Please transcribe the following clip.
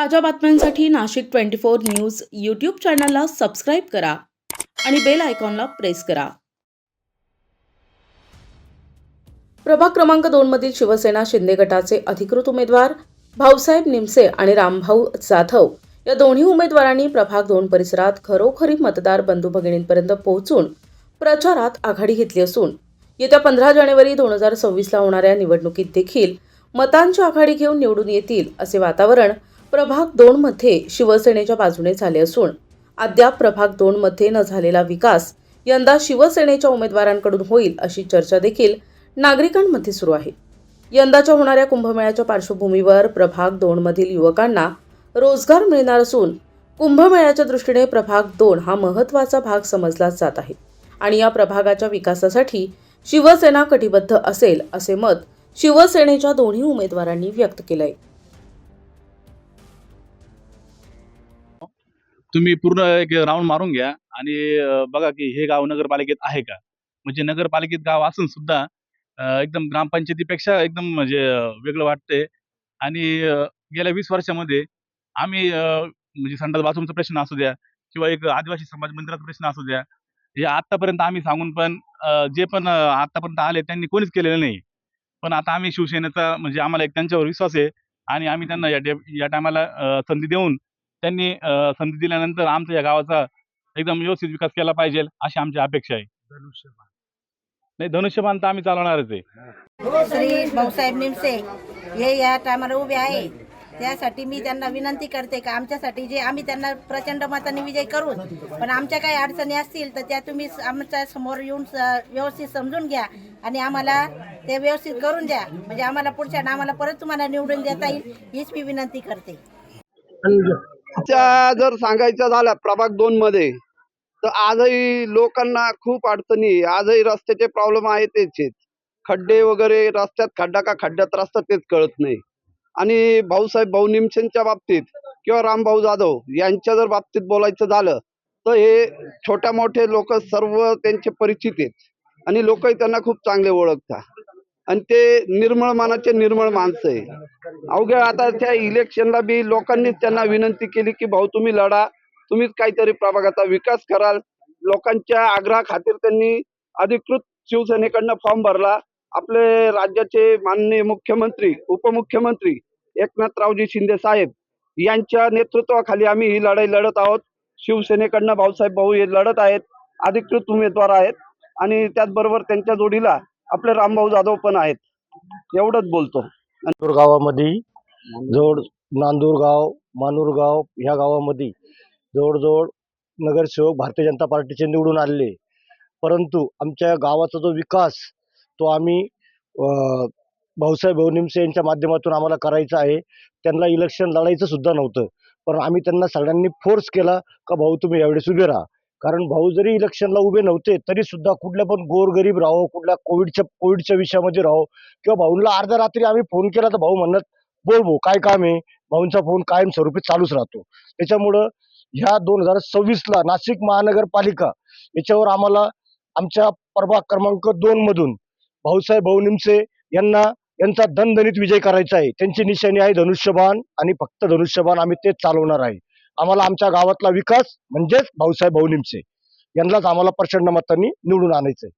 ताज्या बातम्यांसाठी Nashik twenty four news YouTube चॅनलला सबस्क्राईब करा आणि बेल आयकॉनला प्रेस करा. प्रभाग क्रमांक दोनमधील शिवसेना शिंदे गटाचे अधिकृत उमेदवार भाऊसाहेब निमसे आणि रामभाऊ जाधव या दोन्ही उमेदवारांनी प्रभाग दोन परिसरात खरोखरी मतदार बंधू भगिनींपर्यंत पोहोचून प्रचारात आघाडी घेतली असून येत्या पंधरा जानेवारी दोन हजार सव्वीसला होणाऱ्या निवडणुकीत देखील मतांची आघाडी घेऊन निवडून येतील असे वातावरण प्रभाग दोनमध्ये शिवसेनेच्या बाजूने झाले असून अद्याप प्रभाग दोनमध्ये न झालेला विकास यंदा शिवसेनेच्या उमेदवारांकडून होईल अशी चर्चा देखील नागरिकांमध्ये सुरू आहे. यंदाच्या होणाऱ्या कुंभमेळ्याच्या पार्श्वभूमीवर प्रभाग दोनमधील युवकांना रोजगार मिळणार असून कुंभमेळ्याच्या दृष्टीने प्रभाग दोन हा महत्त्वाचा भाग समजला जात आहे आणि या प्रभागाच्या विकासासाठी शिवसेना कटिबद्ध असेल असे मत शिवसेनेच्या दोन्ही उमेदवारांनी व्यक्त केलं आहे तुम्ही पूर्ण एक राऊंड मारून घ्या. आणि बघा की हे गाव नगरपालिकेत आहे का? म्हणजे नगरपालिकेत गाव असून सुद्धा एकदम ग्रामपंचायतीपेक्षा एकदम म्हणजे वेगळं वाटतंय. आणि गेल्या वीस वर्षामध्ये आम्ही म्हणजे संडास बाथरूमचा प्रश्न असू द्या किंवा एक आदिवासी समाज मंदिराचा प्रश्न असू द्या हे आतापर्यंत आम्ही सांगून पण जे पण अं, आतापर्यंत आले त्यांनी कोणीच केलेलं नाही. पण आता आम्ही शिवसेनेचा म्हणजे आम्हाला एक त्यांच्यावर विश्वास आहे. आणि आम्ही त्यांना या या टायमाला संधी देऊन त्यांनी संधी दिल्यानंतर आमच्या या गावाचा एकदम व्यवस्थित विकास केला पाहिजे अशी आमची अपेक्षा आहे. नाही धनुष्यबाण तर आम्ही चालवणारच आहे. श्री भाऊसाहेब निमसे हे या टायमाला उभे आहे. त्यासाठी मी त्यांना विनंती करते का आमच्यासाठी जे आम्ही त्यांना प्रचंड मताने विजय करू पण आमच्या काही अडचणी असतील तर त्या तुम्ही आमच्यासमोर येऊन व्यवस्थित समजून घ्या आणि आम्हाला ते व्यवस्थित करून द्या. म्हणजे आम्हाला पुढच्या आम्हाला परत तुम्हाला निवडून देता येईल हीच मी विनंती करते. त्या जर सांगायचं झालं प्रभाग दोन मध्ये तर आजही लोकांना खूप अडचणी आजही रस्त्याचे प्रॉब्लेम आहे तेच खड्डे वगैरे रस्त्यात खड्डा का खड्ड्यात रस्ता तेच कळत नाही. आणि भाऊसाहेब भाऊ निमसेंच्या बाबतीत किंवा रामभाऊ जाधव यांच्या जर बाबतीत बोलायचं झालं तर हे छोट्या मोठे लोक सर्व त्यांचे परिचित आहेत. आणि लोकही त्यांना खूप चांगले ओळखतात. आणि ते निर्मळ मानाचे निर्मळ माणसं आहे. अवघ्या आता त्या इलेक्शनला बी लोकांनीच त्यांना विनंती केली की भाऊ तुम्ही लढा. तुम्हीच काहीतरी प्रभागाचा विकास कराल. लोकांच्या आग्रहा खातीर त्यांनी अधिकृत शिवसेनेकडनं फॉर्म भरला. आपले राज्याचे माननीय मुख्यमंत्री उपमुख्यमंत्री एकनाथरावजी शिंदे साहेब यांच्या नेतृत्वाखाली आम्ही ही लढाई लढत आहोत. शिवसेनेकडनं भाऊसाहेब भाऊ हे लढत आहेत. अधिकृत उमेदवार आहेत. आणि त्याचबरोबर त्यांच्या जोडीला आपले रामभाऊ जाधव पण आहेत. एवढंच बोलतो. नांदूर गावामध्ये जवळ नांदूरगाव मानूरगाव ह्या गावामध्ये जवळजवळ नगरसेवक भारतीय जनता पार्टीचे निवडून आलेले. परंतु आमच्या गावाचा जो विकास तो आम्ही भाऊसाहेब भाऊ निमसे यांच्या माध्यमातून आम्हाला करायचा आहे. त्यांना इलेक्शन लढायचं सुद्धा नव्हतं. पण आम्ही त्यांना सगळ्यांनी फोर्स केला का भाऊ तुम्ही यावेळेस उभे राहा. कारण भाऊ जरी इलेक्शनला उभे नव्हते तरी सुद्धा कुठल्या पण गोरगरीब राहो कुठल्या कोविडच्या कोविडच्या विषयामध्ये राहो किंवा भाऊंना अर्ध्या रात्री आम्ही फोन केला तर भाऊ म्हणत बोल भाऊ काय काम आहे? भाऊंचा फोन कायमस्वरूपी चालूच राहतो. त्याच्यामुळं ह्या दोन हजार सव्वीसला नाशिक महानगरपालिका याच्यावर आम्हाला आमच्या प्रभाग क्रमांक दोन मधून भाऊसाहेब भाऊ निमसे यांना यांचा दणदणीत विजय करायचा आहे. त्यांची निशाणी आहे धनुष्यबाण आणि फक्त धनुष्यबाण आम्ही तेच चालवणार आहे. आम्हाला आमच्या गावातला विकास म्हणजेच भाऊसाहेब भाऊ निमसे. यांनाच आम्हाला प्रचंड मतांनी निवडून आणायचंय.